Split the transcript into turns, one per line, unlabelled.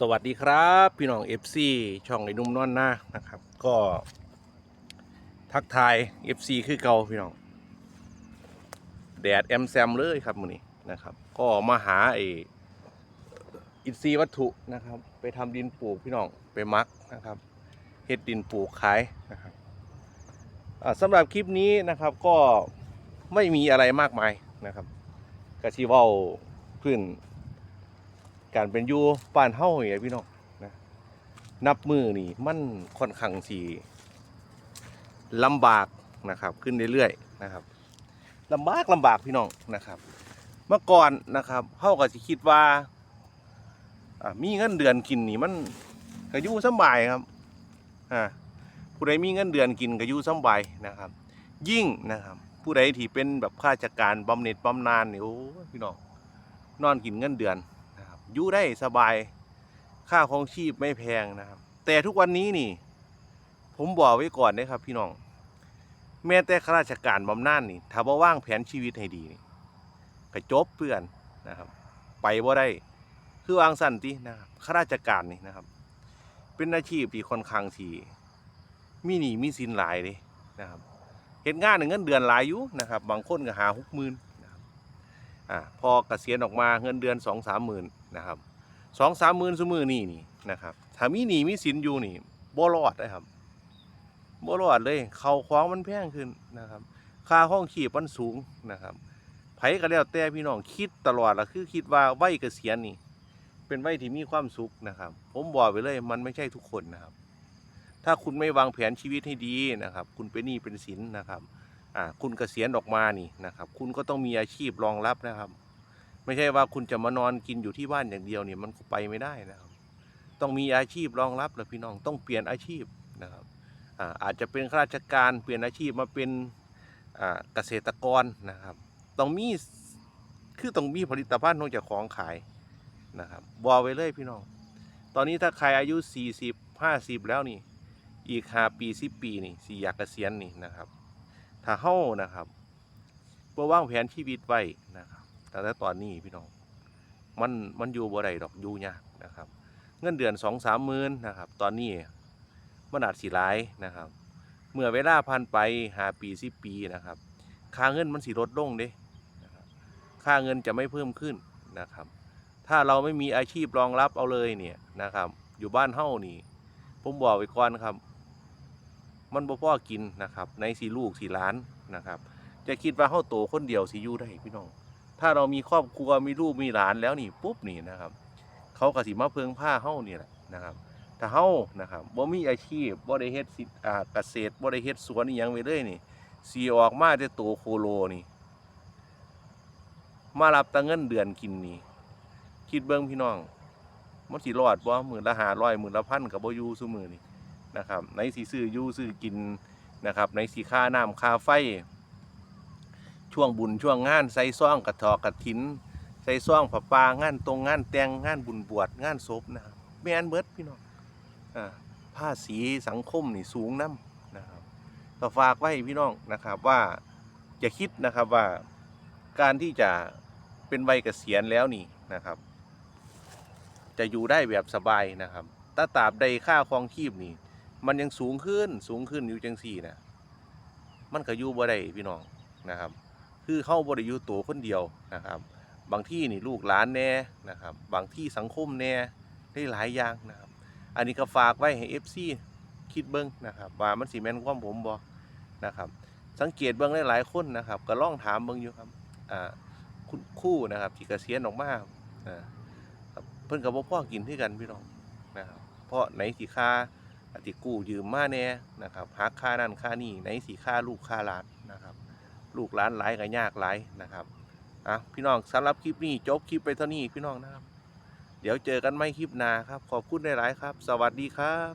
สวัสดีครับ พี่น้อง FC ช่องไอ้นุ่มนอนหน้านะครับ ก็ทักทาย FC คือเก่าพี่น้อง แดดแอมแซมเลยครับมื้อนี้นะครับ ก็มาหาไออินทรีย์วัตถุนะครับ ไปทำดินปลูกพี่น้องไปมักนะครับเฮ็ดดินปลูกขายนะครับอ่าสำหรับคลิปนี้นะครับก็ไม่มีอะไรมากมายนะครับกะชีว้าพื้น การเป็นอยู่บ้านเฮาอย่างพี่น้องนะนับมือนี่มันค่อนข้างสีลำบากนะครับ ขึ้นเรื่อยๆนะครับลำบากลำบากพี่น้องนะครับ เมื่อก่อนนะครับเฮาก็สิคิดว่าอ่ามีเงินเดือนกินนี่มันก็อยู่สบายครับอ่าผู้ใดมีเงินเดือนกินก็อยู่สบายนะครับ ยิ่งนะครับผู้ใดที่เป็นแบบข้าราชการบำเหน็จบำนาญนี่โอ้พี่น้องนอนกินเงินเดือน อยู่ได้สบาย ค่าของชีพไม่แพงนะครับ แต่ทุกวันนี้นี่ ผมบอกไว้ก่อนนะครับ พี่น้อง แม้แต่ข้าราชการบำนาญนี่ ถ้าบ่ว่างแผนชีวิตให้ดีนี่ก็จบเพื่อนนะครับ ไปบ่ได้ คือวางสันตินะครับข้าราชการนี่นะครับ เป็นอาชีพที่ค่อนข้างที่มีหนี้มีสินหลายเลยนะครับเฮ็ดงานหนึ่งเงินเดือนหลายอยู่นะครับ บางคนก็หาหกหมื่นนะครับอ่าพอเกษียณออกมาเงินเดือนสองสามหมื่น นะครับสองสามหมื่นสมือนี่นี่นะครับถ้ามีหนี้มีสินอยู่นี่บ่รอดนะครับบ่รอดเลยเขาคว้างมันแพงขึ้นนะครับ ค่าห้องชีพมันสูงนะครับไผก็แล้วแต่พี่น้องคิดตลอดละคือคิดว่าวัยเกษียณนี่ เป็นวัยที่มีความสุขนะครับ ผมบอกไปเลยมันไม่ใช่ทุกคนนะครับ ถ้าคุณไม่วางแผนชีวิตให้ดีนะครับ คุณเป็นหนี้เป็นสินนะครับอ่าคุณเกษียณออกมานี่นะครับ คุณก็ต้องมีอาชีพรองรับนะครับ ไม่ใช่ว่าคุณจะมานอนกินอยู่ที่บ้านอย่างเดียวเนี่ยมันไปไม่ได้นะครับ ต้องมีอาชีพรองรับแล้วพี่น้องต้องเปลี่ยนอาชีพนะครับอาอาจจะเป็นข้าราชการเปลี่ยนอาชีพมาเป็นเกษตรกรนะครับต้องมีคือต้องมีผลิตภัณฑ์ของจ้าของขายนะครับบอกไว้เลยพี่น้อง ตอนนี้ถ้าใครอายุ 40 50 แล้วนี่ อีก 5 ปี 10 ปีนี่สิอยากเกษียณนี่นะครับ ถ้าเฮานะครับบ่อวางแผนชีวิตไว้นะครับ แต่ตอนนี้พี่น้อง มันมันอยู่บ่ได้ดอกอยู่ยากนะครับ เงินเดือนสองสามหมื่นนะครับ ตอนนี้มันอาจสิหลายนะครับ เมื่อเวลาผ่านไปหาปีสิปีนะครับ ค่าเงินมันสิลดลงเด้ค่าเงินจะไม่เพิ่มขึ้นนะครับ ถ้าเราไม่มีอาชีพรองรับเอาเลยเนี่ยนะครับ อยู่บ้านเฮ้านี่ ผมบอกไว้ก่อนครับ มันบ่พอกินนะครับ ในสีลูกสีล้านนะครับ จะคิดว่าเฮาโตคนเดียวสิอยู่ได้พี่น้อง ถ้าเรามีครอบครัวมีลูกมีหลานแล้วนี่ปุ๊บนี่นะครับ เขาก็สิมาเพิงผ้าเฮ้านี่แหละนะครับ ถ้าเฮ้านะครับบ่มีอาชีพบ่ได้เฮ็ดอ่าเกษตรบ่ได้เฮ็ดสวนอีหยังไว้เลยนี่สิออกมาแต่โตโคโลนี่ มารับตังเงินเดือนกินนี่คิดเบิ่งพี่น้องมันสิรอดบ่หมื้อละ500มื้อละพันก็บ่อยู่ซุมือนี่นะครับในสีซื้ออยู่ซื้อกินนะครับ ในสีค่าน้ำค่าไฟ ช่วงบุญช่วงงานใส่ซ่องกระถอกกระถิน ใส่ซ่องผาปางานตรงงานแต่งงานบุญบวชงานศพนะครับแม่นเบิดพี่น้องอ่าภาษีสังคมนี่สูงน้ำนะครับก็ฝากไว้พี่น้องนะครับว่าจะคิดนะครับว่าการที่จะเป็นวัยเกษียณแล้วนี่นะครับ จะอยู่ได้แบบสบายนะครับถ้าตราบใดค่าครองชีพนี่ มันยังสูงขึ้นสูงขึ้นอยู่จังสี่นะมันก็อยู่บ่ได้พี่น้องนะครับ คือเข้าบ่ได้อยู่ตัวคนเดียวนะครับ บางที่นี่ลูกหลานแน่นะครับ บางที่สังคมแน่ได้หลายอย่างนะครับ อันนี้ก็ฝากไว้ให้ FC คิดเบิ้งนะครับ ว่ามันสิแมนความผมบ่นะครับ สังเกตเบิ้งหลายๆคนนะครับ ก็ล่องถามเบิ้งอยู่ครับอ่าคุณคู่นะครับที่เกษียณออกมาอ่าครับเพิ่นก็บ่อกินที่กันพี่น้องนะครับ เพราะไหนสิค่าอาติกู้ยืมมาแน่นะครับหักค่านั่นค่านี่ในสีค่าลูกค่าหลาน ลูกหลานหลายก็ยากหลายนะครับอะพี่น้องสำหรับคลิปนี้จบคลิปไปเท่านี้พี่น้องนะครับ เดี๋ยวเจอกันไม่คลิปหน้าครับ ขอบคุณหลายๆครับ สวัสดีครับ